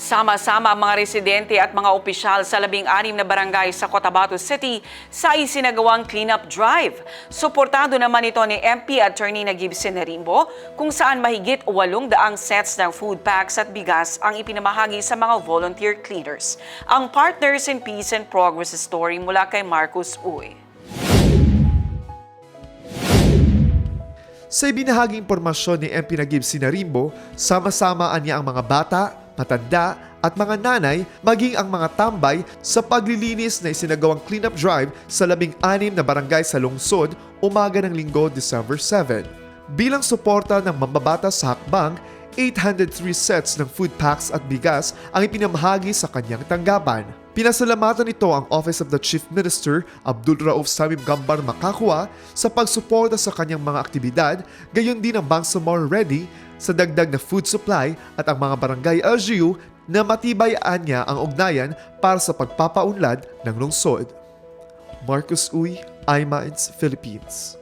Sama-sama ang mga residente at mga opisyal sa labing-anim na barangay sa Cotabato City sa isinagawang cleanup drive. Suportado naman ito ni MP Attorney Nagib Senerimbo kung saan mahigit 800 sets ng food packs at bigas ang ipinamahagi sa mga volunteer cleaners. Ang Partners in Peace and Progress story mula kay Marcus Uy. Sa ibinahaging impormasyon ni MP Nagib Sinarimbo, sama-sama niya ang mga bata, matanda at mga nanay maging ang mga tambay sa paglilinis na isinagawang cleanup drive sa labing-anim na barangay sa lungsod umaga ng linggo December 7. Bilang suporta ng mambabata sa hakbang, 803 sets ng food packs at bigas ang ipinamahagi sa kanyang tanggapan. Pinasalamatan ito ang Office of the Chief Minister Abdul Rauf Samim Gambar Makakwa sa pagsuporta sa kanyang mga aktibidad, gayon din ang Bangsamoro Ready sa dagdag na food supply at ang mga barangay LGU na matibayaan niya ang ugnayan para sa pagpapaunlad ng lungsod. Marcus Uy, iMinds, Philippines.